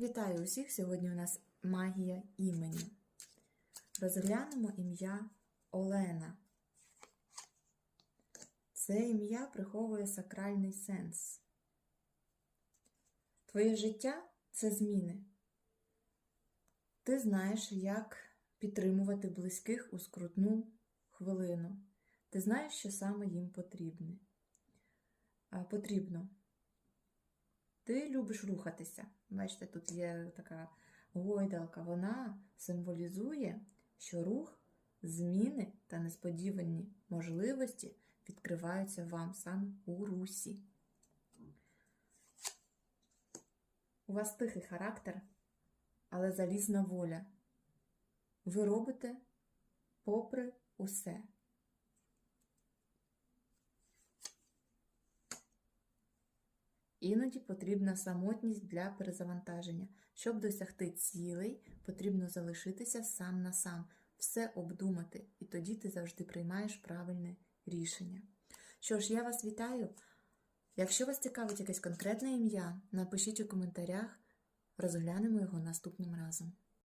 Вітаю усіх! Сьогодні у нас магія імені. Розглянемо ім'я Олена. Це ім'я приховує сакральний сенс. Твоє життя це зміни. Ти знаєш, як підтримувати близьких у скрутну хвилину. Ти знаєш, що саме їм потрібне. Потрібно. Ти любиш рухатися. Бачите, тут є така гойдалка. Вона символізує, що рух, зміни та несподівані можливості відкриваються вам саме у русі. У вас тихий характер, але залізна воля. Ви робите попри усе. Іноді потрібна самотність для перезавантаження. Щоб досягти цілей, потрібно залишитися сам на сам, все обдумати, і тоді ти завжди приймаєш правильне рішення. Що ж, я вас вітаю. Якщо вас цікавить якесь конкретне ім'я, напишіть у коментарях, розглянемо його наступним разом.